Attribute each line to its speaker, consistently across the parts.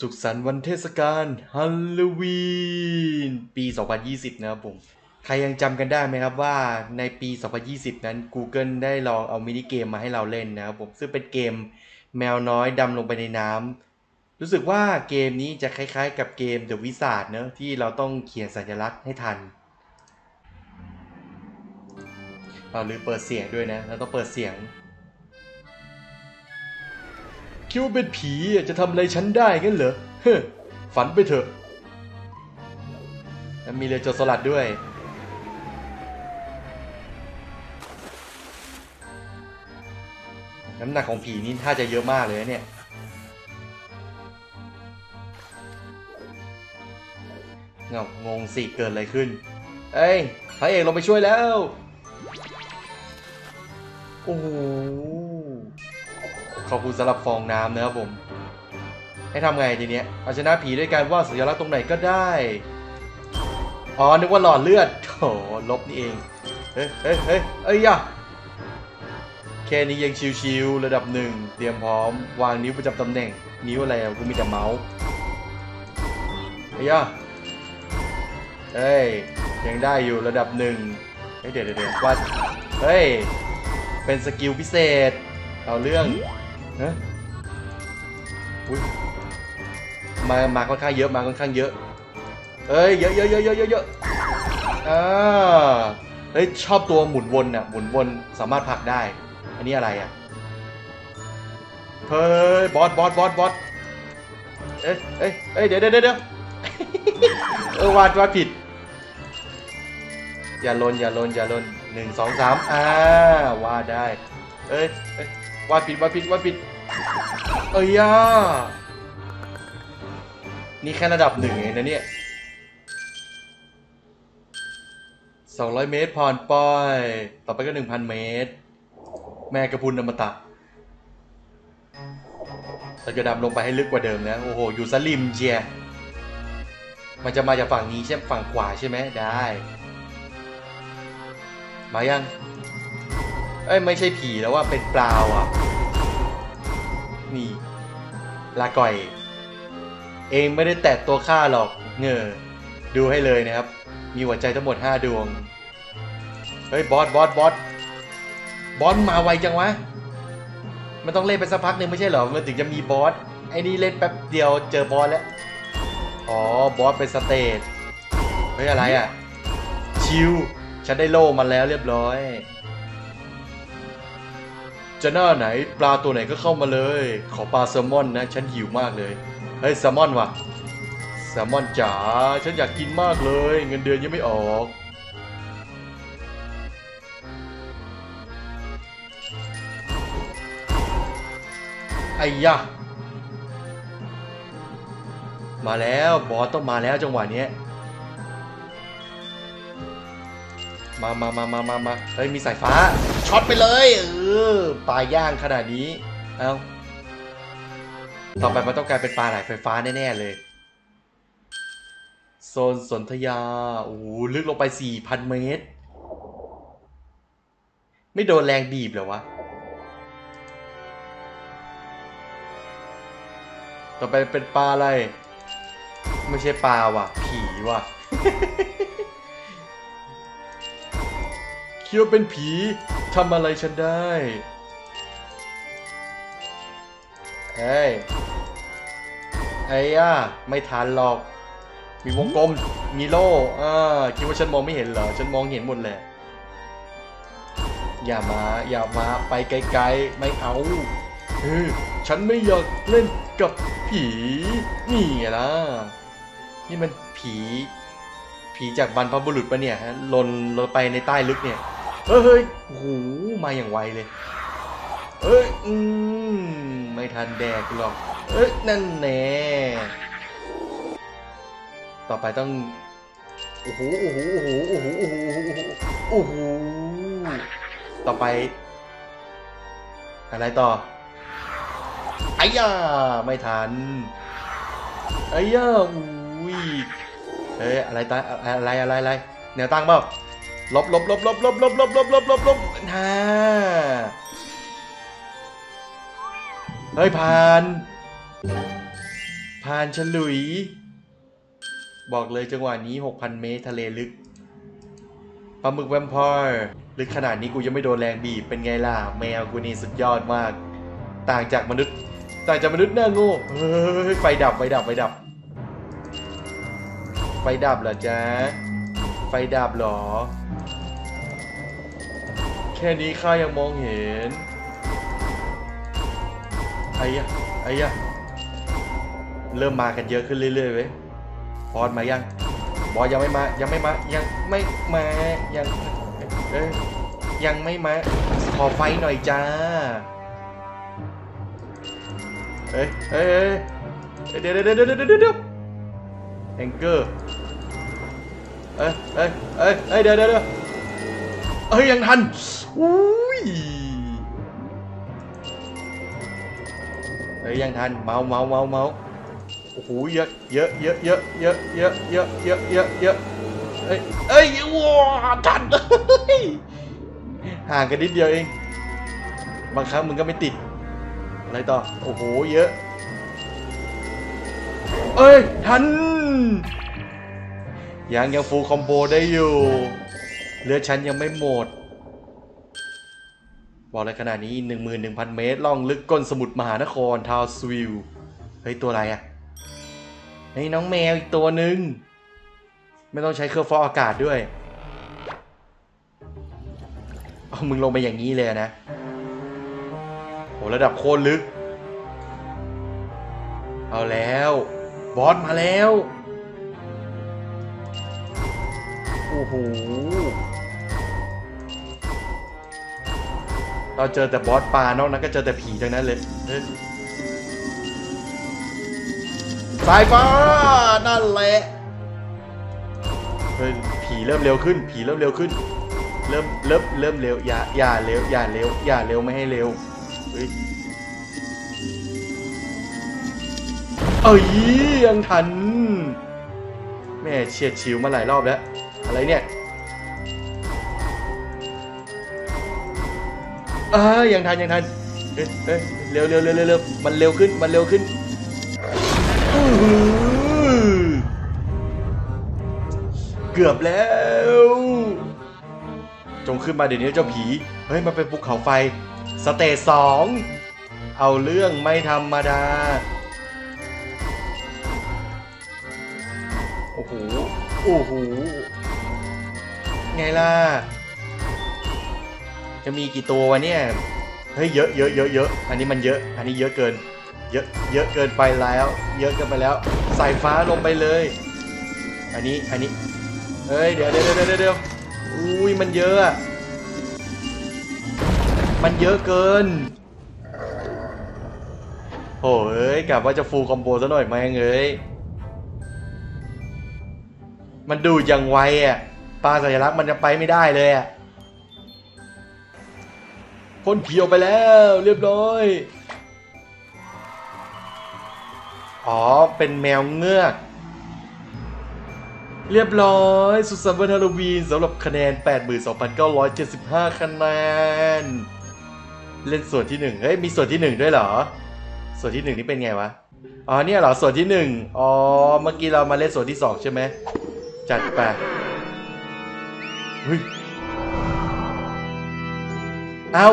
Speaker 1: สุขสันต์วันเทศกาลฮัลโลวีนปี 2020 นะครับผม ใครยังจำกันได้ไหมครับว่าในปี 2020 นั้น Google ได้ลองเอามินิเกมมาให้เราเล่นนะครับผม ซึ่งเป็นเกมแมวน้อยดำลงไปในน้ำรู้สึกว่าเกมนี้จะคล้ายๆ กับเกม The Wizard เนอะที่เราต้องเขียนสัญลักษณ์ให้ทันเราลืมเปิดเสียงด้วยนะ เราต้องเปิดเสียง คิดว่าเป็นผีจะทำอะไรฉันได้งั้นเหรอเฮ้ฝันไปเถอะแล้วมีเรือโจรสลัดด้วย น้ำหนักของผีนี่ถ้าจะเยอะมากเลยเนี่ยเงางงสิเกิดอะไรขึ้น เอ้ยพระเอกลงไปช่วยแล้ว โอ้โห ขอบคุณสำหรับฟองน้ำนะครับผม ให้ทำไงทีเนี้ยเอาชนะผีด้วยการว่าสัญลักษณ์ตรงไหนก็ได้ อ๋อ นึกว่าหลอดเลือดโถลบนี่เอง เฮ้ยเฮ้ยเฮ้ยเอ้ยะแค่นี้ยังชิวๆระดับหนึ่ง เตรียมพร้อม วางนิ้วประจำตำแหน่ง นิ้วอะไรอะกูมีแต่เมาส์เฮ้ยะเฮ้ย ยังได้อยู่ระดับหนึ่งเฮ้ยเดี๋ยวเดี๋ยวเดี๋ยววัดเฮ้ย เป็นสกิลพิเศษ เอาเรื่อง ฮะอุ้ยมามาค่อนข้างเยอะมาค่อนข้างเยอะเอ้ยเยอะเยอะเยอะเยอะเยอะเยอะอ่าเฮ้ยชอบตัวหมุนวนอะหมุนวนสามารถผลักได้ อันนี้อะไรอะเฮ้ยบอสบอสบอสบอสเอ้ยเอ้ยเอ้ยเดี๋ยวเดี๋ยวเดี๋ยวเออวาดวาดผิด อย่าลนอย่าลนอย่าลนหนึ่งสองสามอ่าวาดได้ เอ้ยเอ้ย วาดผิดวาดผิดวาดผิด เอ้ยย่านี่แค่ระดับหนึ่งเองนะเนี่ยสองร้อยเมตรผ่านไป ต่อไปก็หนึ่งพันเมตร แม่กระพุนอมตะเราจะดำลงไปให้ลึกกว่าเดิมนะ โอ้โห อยู่สลิมเจียมันจะมาจากฝั่งนี้ใช่ฝั่งขวาใช่ไหมได้ มายัง เอ้ยไม่ใช่ผีแล้วว่าเป็นปลาวอะ นี่ ลาก่อย เองไม่ได้แตะตัวข้าหรอกเงอดูให้เลยนะครับ มีหัวใจทั้งหมด 5 ดวง เฮ้ย บอสบอสบอสบอสมาไวจังวะ มันต้องเล่นไปสักพักหนึ่งไม่ใช่เหรอ มันถึงจะมีบอส ไอ้นี่เล่นแป๊บเดียวเจอบอสแล้ว อ๋อ บอสเป็นสเตจ เฮ้ย อะไรอะ ชิว ฉันได้โล่มาแล้วเรียบร้อย จะหน้าไหนปลาตัวไหนก็เข้ามาเลย ขอปลาแซลมอนนะฉันหิวมากเลย เฮ้ยแซลมอนว่ะแซลมอนจ๋าฉันอยากกินมากเลย เงินเดือนยังไม่ออกไอ้ยะมาแล้วบอสต้องมาแล้วจังหวะเนี้ยมามามามามามาเฮ้ยมีสายฟ้า ช็อตไปเลยเออปลาย่างขนาดนี้ เอาต่อไปมันต้องกลายเป็นปลาไหลไฟฟ้าแน่ ๆ เลย โซนสนธยา โอ้ลึกลงไป 4,000 เมตร ไม่โดนแรงบีบเหรอวะ ต่อไปเป็นปลาอะไร ไม่ใช่ปลาว่ะ ผีว่ะ คิดว่าเป็นผีทำอะไรฉันได้เฮ้ยไอ้ย่าไม่ทันหรอก มีวงกลม มีโล่อ่าคิดว่าฉันมองไม่เห็นเหรอ ฉันมองเห็นหมดแหละ อย่ามา อย่ามาไปไกลๆ ไม่เอาเฮ้ยฉันไม่อยากเล่นกับผี นี่ไงล่ะนี่มันผี ผีจากบรรพบุรุษปะเนี่ยฮะลนลงไปในใต้ลึกเนี่ย เฮ้ยเฮ้ยโอ้โหมาอย่างไวเลยเอ้ยอืมไม่ทันแดกหรอกเอ้ยนั่นแน่ต่อไปต้องโอ้โหโอ้โหโอ้โหโอ้โหโอ้โหโอ้โหต่อไป อะไรต่อไอ้ย่าไม่ทันไอ้ย่าอุ้ยเฮ้ยอะไรตาอะไรอะไรอะไรแนวตั้งเปล่า ลบลบลบลบลบลบลบลบลบลบลบฮ่าเฮ้ยผ่าน ผ่านฉลุย บอกเลยจังหวะนี้ 6,000 เมตรทะเลลึกปลาหมึกแวมพร์ลึกขนาดนี้กูยังไม่โดนแรงบีบ เป็นไงล่ะ แมวกูนี่สุดยอดมาก ต่างจากมนุษย์ ต่างจากมนุษย์หน้าโง่เฮ้ยไฟดับไฟดับไฟดับ ไฟดับเหรอจ๊ะ ไฟดับเหรอ ค่นี้ข้ายังมองเห็น ไอ้ยะไอ้ยะเริ่มมากันเยอะขึ้นเรื่อยๆเว้ยบอสมายัง บอสยังไม่มา ยังไม่มา ยังไม่มา ยัง เอ้ยยังไม่มา ขอไฟหน่อยจ้าเฮ้ยเฮ้ยเฮ้ยเดี๋ยวเดี๋ยวเดี๋ยวเดี๋ยวเดี๋ยวเดี๋ยวแองเกอร์ เอ้ยเอ้ยเอ้ยเอ้ยเดี๋ยวเดี๋ยว เดี๋ยวเอ้ยยังทันอุ้ยเฮ้ยยังทันเมาเมาเมาเมาโอ้โหเยอะเยอะเยอะเยอะเยอะเยอะเยอะเยอะเยอะเยอะเอ้ยเอ้ยว้าทันเฮ้ยห่างกันนิดเดียวเอง บางครั้งมึงก็ไม่ติด อะไรต่อ โอ้โห เยอะ เอ้ย ทัน ยังยังฟูลคอมโบได้อยู่ เรือชั้นยังไม่หมด บอกเลยขนาดนี้ 11,000 เมตร ล่องลึกก้นสมุทรมหานคร ทาวสวิล เฮ้ย ตัวอะไรอะเฮ้ยน้องแมวอีกตัวหนึ่ง ไม่ต้องใช้เครื่องฟอกอากาศด้วย เอามึงลงไปอย่างนี้เลยนะ โห ระดับโคตรลึก เอาแล้ว บอสมาแล้ว โอ้โห เราเจอแต่บอสปลานอกนั้นก็เจอแต่ผีทั้งนั้นเลยเฮ้ยสายฟ้านั่นแหละเฮ้ยผีเริ่มเร็วขึ้น ผีเริ่มเร็วขึ้น เริ่มเริ่มเริ่มเร็วอย่าอย่าเร็วอย่าเร็วอย่าเร็วไม่ให้เร็วเฮ้ยเอ้ยยังทันแม่เฉียดชิวมาหลายรอบแล้ว อะไรเนี่ย เอ้ยยังทันยังทันเอ้ยเอ้ยเร็วเร็วเร็วเร็วเร็วมันเร็วขึ้นมันเร็วขึ้นอื้อหือเกือบแล้ว จงขึ้นมาเดี๋ยวนี้เจ้าผี เฮ้ยมันเป็นภูเขาไฟ สเตจสองเอาเรื่องไม่ธรรมดา โอ้โห โอ้โห ไงล่ะ จะมีกี่ตัววะเนี่ย เฮ้ยเยอะเยอะเยอะเยอะอันนี้มันเยอะ อันนี้เยอะเกิน เยอะเยอะเกินไปแล้ว เยอะเกินไปแล้ว สายฟ้าลงไปเลย อันนี้อันนี้เฮ้ยเดี๋ยวเดี๋ยวเดี๋ยวเดี๋ยวอุ้ยมันเยอะมันเยอะเกินโอ้เอ้ยกะว่าจะฟูลคอมโบซะหน่อยแม่งเอ้ยมันดูย่างไวอะปลาสัญลักษณ์มันจะไปไม่ได้เลยอะ พ่นผีออกไปแล้วเรียบร้อย อ๋อ เป็นแมวเงือก เรียบร้อย สุดสัปดาห์ฮาโลวีนสำหรับคะแนน 82,975 คะแนน เล่นส่วนที่หนึ่งเฮ้ย มีส่วนที่หนึ่งด้วยเหรอ ส่วนที่หนึ่งนี่เป็นไงวะ อ๋อ เนี่ยเหรอ ส่วนที่หนึ่งอ๋อ เมื่อกี้เรามาเล่นส่วนที่สองใช่ไหม จัดไปเฮ้ย เอ้า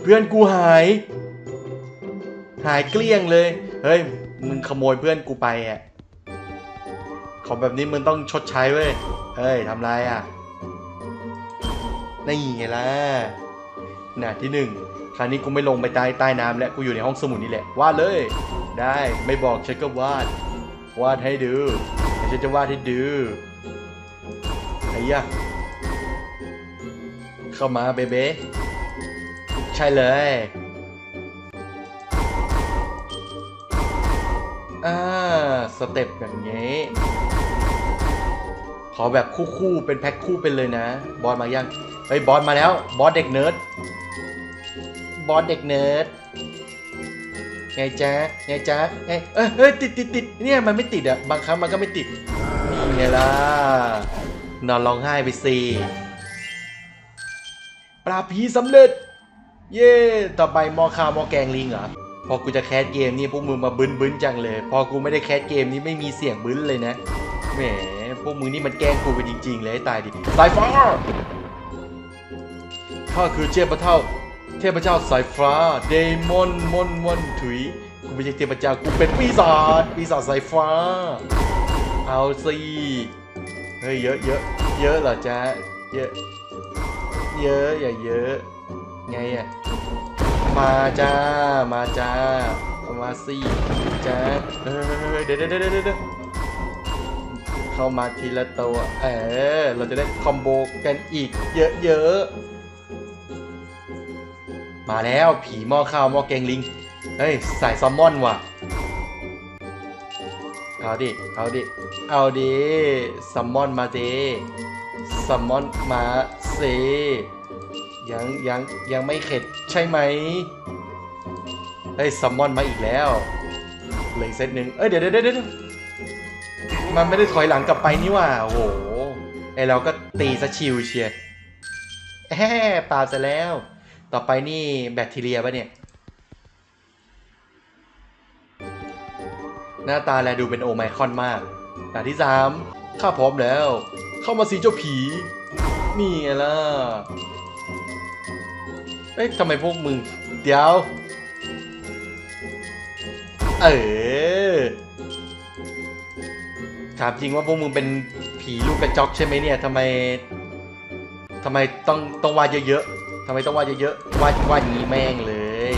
Speaker 1: เพื่อนกูหาย หายเกลี้ยงเลย เฮ้ย มึงขโมยเพื่อนกูไปอะ ของแบบนี้มึงต้องชดใช้เว้ย เฮ้ยทำไรอะนี่ไงล่ะหน้าที่หนึ่งคราวนี้กูไม่ลงไปใต้ใต้น้ำแล้ว กูอยู่ในห้องสมุดนี่แหละ วาดเลย ได้ไม่บอกฉันก็วาด วาดให้ดูเดี๋ยวฉันจะวาดให้ดูไอ้ยะเข้ามาเบเบ้ ใช่เลยอ่าสเต็ปอย่างนี้ ขอแบบคู่ๆเป็นแพ็คคู่เป็นเลยนะ บอสมายังเฮ้ยบอสมาแล้ว บอสเด็กเนิร์ดบอสเด็กเนิร์ดไงจ๊ะไงจ๊ะไงเอ้ยเฮ้ยติดติดติดเนี่ยมันไม่ติดอะบางครั้งมันก็ไม่ติดนี่ไงล่ะนอนร้องไห้ไปสิปราบผีสำเร็จ เย่ต่อไปมอข้าวมอแกงลิงเหรอ พอกูจะแคสเกมนี่พวกมึงมาบึ้นบึ้นจังเลย พอกูไม่ได้แคสเกมนี้ไม่มีเสียงบึ้นเลยนะ แหม พวกมึงนี่มันแกล้งกูไปจริง ๆ เลยให้ตายดิสายฟ้าข้าคือเทพเจ้า เทพเจ้าสายฟ้า เดมอนมอนมอนถุย กูไม่ใช่เทพเจ้า กูเป็นปีศาจ ปีศาจสายฟ้า เอาสิ เฮ้ยเยอะเยอะเยอะเหรอจ๊ะ เยอะ เยอะอย่าเยอะ ไงอะมาจ้า มาจ้าเอามาสิจ้าเออเดี๋ยวเดี๋ยวเดี๋ยวเดี๋ยวเข้ามาทีละตัว เออ เราจะได้คอมโบกันอีกเยอะๆ มาแล้วผีหม้อข้าวหม้อแกงลิง เฮ้ยสายแซลมอนว่ะ เอาดิ เอาดิ เอาดิซัมมอนมาเจซัมมอนมาเซยังยังยังไม่เข็ดใช่ไหมเฮ้ยซัมมอนมาอีกแล้วเลืออกเซตหนึ่งเอ้ยเดี๋ยวเดี๋ยวเดี๋ยวเดี๋ยวมันไม่ได้ถอยหลังกลับไปนี่ว่าโอ้โหไอเราก็ตีซะชิวเชียร์แฮ่ปาบซะแล้ว ต่อไปนี่แบคทีเรียปะเนี่ย หน้าตาแลดูเป็นโอไมคอนมากด่านที่สามข้าพร้อมแล้ว เข้ามาสิเจ้าผี นี่ไงล่ะ เอ๊ะทำไมพวกมึง เดี๋ยว เออถามจริงว่าพวกมึงเป็นผีลูกกระจอกใช่ไหมเนี่ยทำไมทำไมต้องต้องวาดเยอะๆทำไมต้องวาดเยอะๆวาดวาดอย่านี้แม่งเลย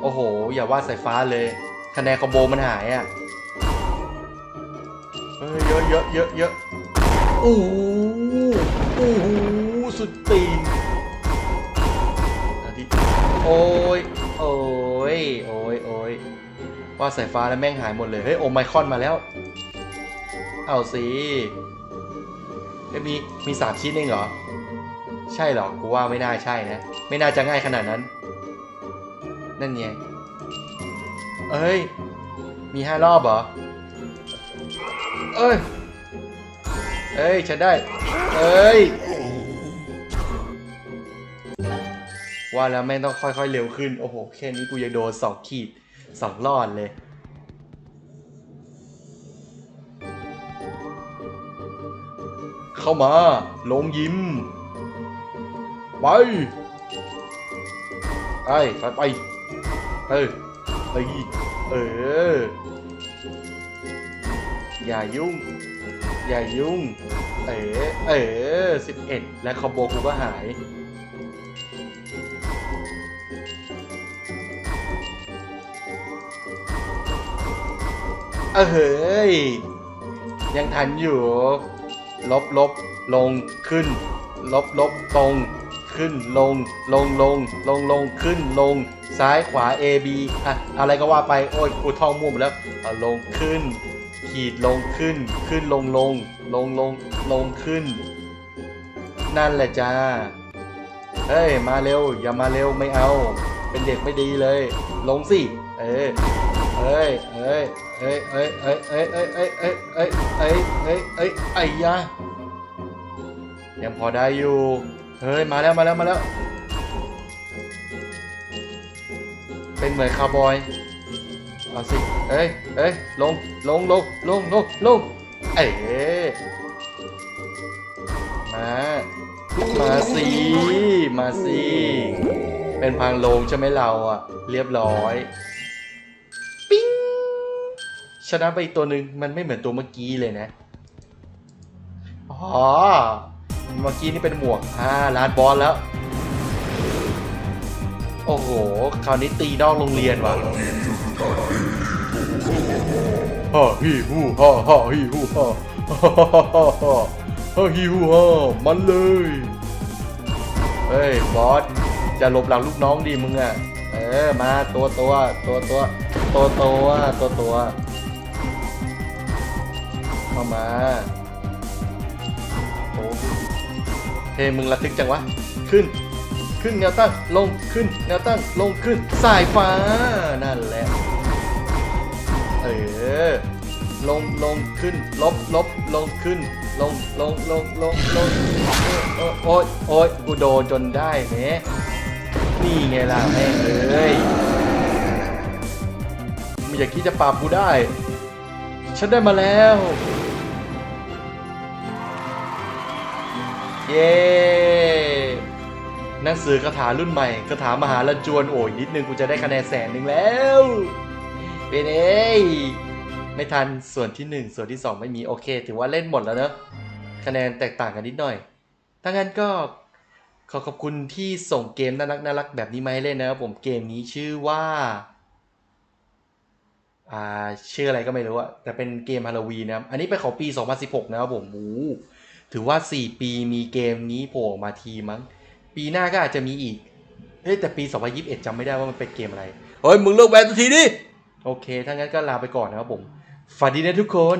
Speaker 1: โอ้โห อย่าวาดสายฟ้าเลย คะแนนคอมโบมันหายอะเฮ้ยเยอะเยอะเยอะเยอะ โอ้โหโอ้โหสุดตีนอาดิโอ้ย โอ้ย โอ้ย โอ้ย ว่าสายฟ้าแล้วแม่งหายหมดเลย เฮ้ย โอไมคอนมาแล้ว เอาสิเอ้มี มีสามชิ้นเองเหรอ ใช่เหรอ กูว่าไม่น่าใช่นะ ไม่น่าจะง่ายขนาดนั้น นั่นไงเอ้ย มีห้ารอบเหรอ เอ้ย เอ้ยฉันได้ เอ้ย ว่าแล้วแม่งต้องค่อยๆเร็วขึ้น โอ้โห แค่นี้กูยังโดนสองขีดสองรอดเลย เข้ามา ลงยิ้ม ไป ไปไปไปเออไปเออ อย่ายุ่ง อย่ายุ่ง เออเออสิบเอ็ดและคอมโบกูก็หาย เออเฮ้ย ยังทันอยู่ ลบลบลงขึ้น ลบลบตรง ขึ้นลง ลงลง ลงลงขึ้นลง ซ้ายขวา A B อะอะไรก็ว่าไป โอ้ยกูท่องมั่วหมดแล้วลงขึ้น ขีดลงขึ้น ขึ้นลงลง ลงลงลงขึ้น นั่นแหละจ้า เฮ้ย มาเร็ว อย่ามาเร็วไม่เอา เป็นเด็กไม่ดีเลย ลงสิ เอ้ยเอ้ยเอ้ยเอ้ยเอ้ยเอ้ยเอ้ยเอ้ยเอ้ยเอ้ยเอ้ยเอ้ยเอ้ยเอ้ยไอ้ยะยังพอได้อยู่ เฮ้ย มาแล้วมาแล้วมาแล้ว เป็นเหมือนคาวบอย เอาสิ เอ้ยเอ้ยลง ลงลงลงลงลงเอ้ยมามาสิมาสิเป็นพังลงใช่ไหมเราอะ เรียบร้อย ปิ้งชนะไปอีกตัวหนึ่งมันไม่เหมือนตัวเมื่อกี้เลยนะ อ๋อ เมื่อกี้นี่เป็นหมวกอ่าลานบอลแล้ว โอ้โห คราวนี้ตีนอกโรงเรียนว่ะ ฮ่าฮีฮูฮ่าฮ่าฮีฮูฮ่าฮ่าฮ่าฮ่าฮ่าฮ่าฮีฮูฮ่ามันเลยเฮ้ยบอสจะหลบหลังลูกน้องดิมึงอะเออมาตัวตัวตัวตัวตัวตัวตัวตัวเข้ามาโอ้เพลงมึงระทึกจังวะ ขึ้น ขึ้นแนวตั้งลงขึ้นแนวตั้งลงขึ้นสายฟ้านั่นแหละ ออลงลงขึ้น ลบลบลงขึ้น ลงลงลงลงลงเออโอ้ยโอ้ยกูโดนจนได้แหมนี่ไงล่ะแม่งเอ้ยอย่าคิดจะปราบกูได้ ฉันได้มาแล้ว เย้หนังสือคาถารุ่นใหม่คาถามหาละจวนโอ้ยนิดนึงกูจะได้คะแนนแสนหนึ่งแล้ว เป็นเอ้ยไม่ทันส่วนที่หนึ่งส่วนที่สองไม่มีโอเค ถือว่าเล่นหมดแล้วเนอะคะแนนแตกต่างกันนิดหน่อยถ้างั้นก็ขอขอบคุณที่ส่งเกมน่ารักน่ารักแบบนี้มาให้เล่นนะครับผมเกมนี้ชื่อว่าอ่าชื่ออะไรก็ไม่รู้อะแต่เป็นเกมฮาโลวีนนะครับ อันนี้เป็นของปี 2016 นะครับผมโอ้ถือว่า 4 ปีมีเกมนี้โผล่ออกมาทีมั้ง ปีหน้าก็อาจจะมีอีกเฮ้แต่ปี 2021จำไม่ได้ว่ามันเป็นเกมอะไร เฮ้ย มึงเลิกแบนสักทีดิ โอเค ถ้างั้นก็ลาไปก่อนนะครับผมฝันดีนะทุกคน